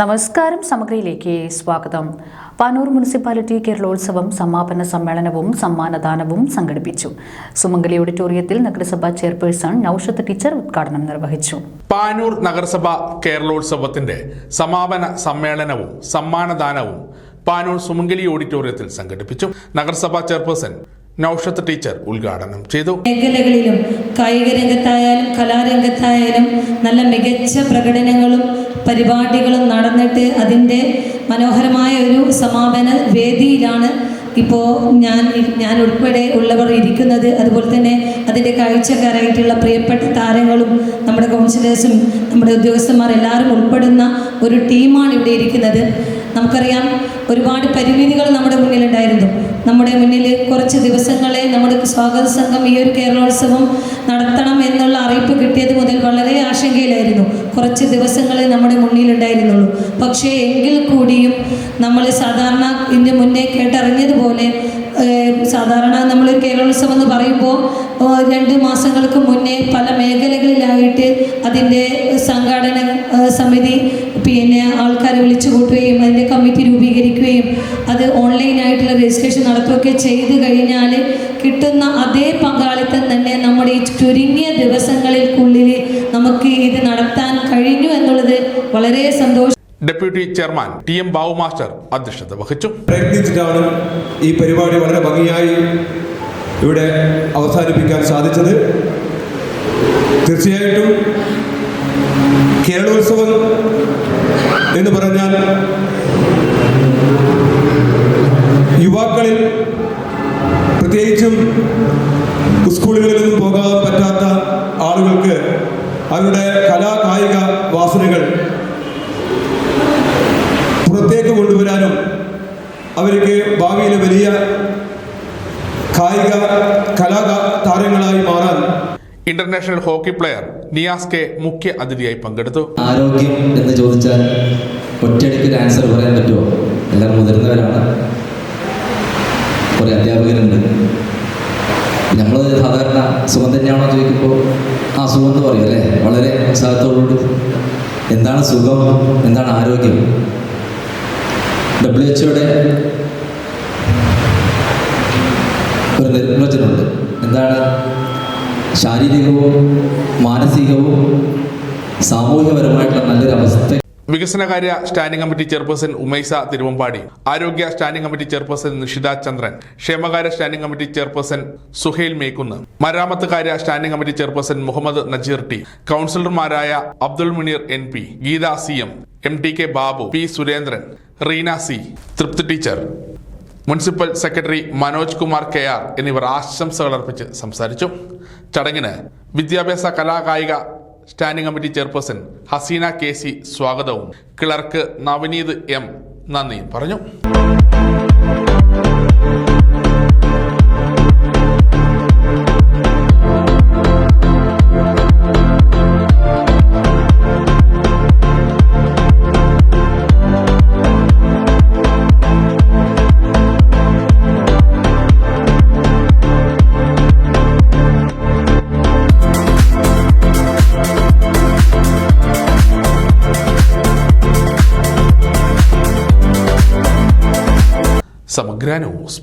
നമസ്കാരം സമഗ്രയിലേക്ക് സ്വാഗതം. പാനൂർ മുനിസിപ്പാലിറ്റി കേരളോത്സവം സമാപന സമ്മേളനവും സമ്മാനദാനവും സംഘടിപ്പിച്ചു. സുമംഗലി ഓഡിറ്റോറിയത്തിൽ നഗരസഭാ ചെയർപേഴ്സൺ നൌഷത്ത് ടീച്ചർ ഉദ്ഘാടനം നിർവഹിച്ചു. പാനൂർ നഗരസഭ കേരളോത്സവത്തിന്റെ സമാപന സമ്മേളനവും സമ്മാനദാനവും പാനൂർ സുമംഗലി ഓഡിറ്റോറിയത്തിൽ സംഘടിപ്പിച്ചു. നഗരസഭാ ചെയർപേഴ്സൺ നൌഷത്ത് ടീച്ചർ ഉദ്ഘാടനം ചെയ്തു. മേഖലകളിലും കായിക രംഗത്തായാലും കലാരംഗത്തായാലും നല്ല മികച്ച പ്രകടനങ്ങളും പരിപാടികളും നടന്നിട്ട് അതിന്റെ മനോഹരമായ ഒരു സമാപന വേദിയിലാണ് ഇപ്പോൾ ഞാൻ ഞാൻ ഉൾപ്പെടെ ഉള്ളവർ ഇരിക്കുന്നത്. അതുപോലെ തന്നെ അതിന്റെ കാഴ്ചക്കാരായിട്ടുള്ള പ്രിയപ്പെട്ട താരങ്ങളും നമ്മുടെ കൗൺസിലേഴ്സും നമ്മുടെ ഉദ്യോഗസ്ഥന്മാർ എല്ലാവരും ഉൾപ്പെടുന്ന ഒരു ടീമാണ് ഇവിടെ ഇരിക്കുന്നത്. നമുക്കറിയാം ഒരുപാട് പരിമിതികൾ നമ്മുടെ മുന്നിലുണ്ടായിരുന്നു. നമ്മുടെ മുന്നിൽ കുറച്ച് ദിവസങ്ങളെ നമ്മുടെ സ്വാഗത സംഘം ഈ ഒരു കേരളോത്സവം നടത്തണം എന്നുള്ള അറിയിപ്പ് കിട്ടിയത് മുതൽ വളരെ ആശങ്കയിലായിരുന്നു. കുറച്ച് ദിവസങ്ങളെ നമ്മുടെ മുന്നിലുണ്ടായിരുന്നുള്ളൂ. പക്ഷേ എങ്കിൽ കൂടിയും നമ്മൾ സാധാരണ ഇതിന് മുന്നേ കേട്ടറിഞ്ഞതുപോലെ സാധാരണ നമ്മൾ കേരളോത്സവം എന്ന് പറയുമ്പോൾ രണ്ട് മാസങ്ങൾക്ക് മുന്നേ പല മേഖലകളിലായിട്ട് അതിന്റെ സംഘാടന സമിതി പിന്നെ ആൾക്കാരെ വിളിച്ചു കൂട്ടുകയും അതിന്റെ കമ്മിറ്റി രൂപീകരിക്കുകയും അത് ഓൺലൈനായിട്ടുള്ള രജിസ്ട്രേഷൻ നടത്തുകയൊക്കെ ചെയ്ത് കഴിഞ്ഞാൽ കിട്ടുന്ന അതേ പങ്കാളിത്തം തന്നെ നമ്മുടെ ഈ ചുരുങ്ങിയ ദിവസങ്ങളിൽക്കുള്ളിൽ നമുക്ക് ഇത് നടത്താൻ കഴിഞ്ഞു എന്നുള്ളത് വളരെ സന്തോഷം. Deputy chairman T M Babu master അധ്യക്ഷത വഹിച്ചു. പ്രയത്നിച്ചിട്ടാണ് ഈ പരിപാടി വളരെ ഭംഗിയായി ഇവിടെ അവസാനിപ്പിക്കാൻ സാധിച്ചത് തീർച്ചയായിട്ടും കേരളോത്സവം എന്ന് പറഞ്ഞാൽ യുവാക്കളിൽ പ്രത്യേകിച്ചും സ്കൂളുകളിലൊന്നും പോകാൻ പറ്റാത്ത ആളുകൾക്ക് അവരുടെ കലാകായിക വാസനകൾ പുറത്തേക്ക് കൊണ്ടുവരാനും അവർക്ക് ഭാവിയിൽ വലിയ കായിക കലാ താരങ്ങളായി മാറാൻ international hockey player Niyas K മുഖ്യ അതിഥിയായി പങ്കെടുത്തു. ആരോഗ്യം എന്ന് ചോദിച്ചാൽ ഒറ്റയടിക്ക് ഒരു ആൻസർ പറയാൻ പറ്റുമോ? എല്ലാം മുതിർന്നവരാണ്. കുറേ അധ്യാപകരുണ്ട്. നമ്മൾ സാധാരണ സുഖം തന്നെയാണോ ചോദിക്കുമ്പോൾ ആ സുഖം എന്ന് പറയും അല്ലേ? വളരെ ഉത്സാഹത്തോടുകൂടി. എന്താണ് സുഖം? എന്താണ് ആരോഗ്യം? ഡബ്ല്യു എച്ച്ഒയുടെ ഒരു നിർവചനമുണ്ട്. എന്താണ്? ശാരീരികവും മാനസികവും സാമൂഹികപരമായിട്ടുള്ള നല്ലൊരു അവസ്ഥ. വികസനകാര്യ standing committee chairperson Umaisa Thiruvambady ആരോഗ്യ standing committee chairperson Nishitha Chandran ക്ഷേമകാര്യ standing committee chairperson Suhail Mekkunnu മരാമത്ത് കാര്യ standing committee chairperson Muhammad Najeer T കൗൺസിലർമാരായ Abdul Muneer N P Geetha C M M T K Babu P Surendran Reena C Thripthi teacher. Municipal secretary Manoj Kumar K R എന്നിവർ ആശംസകൾ അർപ്പിച്ച് സംസാരിച്ചു. ചടങ്ങിന് വിദ്യാഭ്യാസ കലാകായിക standing committee chairperson Haseena K C സ്വാഗതവും. Clerk Navaneeth M നന്ദിയും പറഞ്ഞു. സമഗ്ര ന്യൂസ്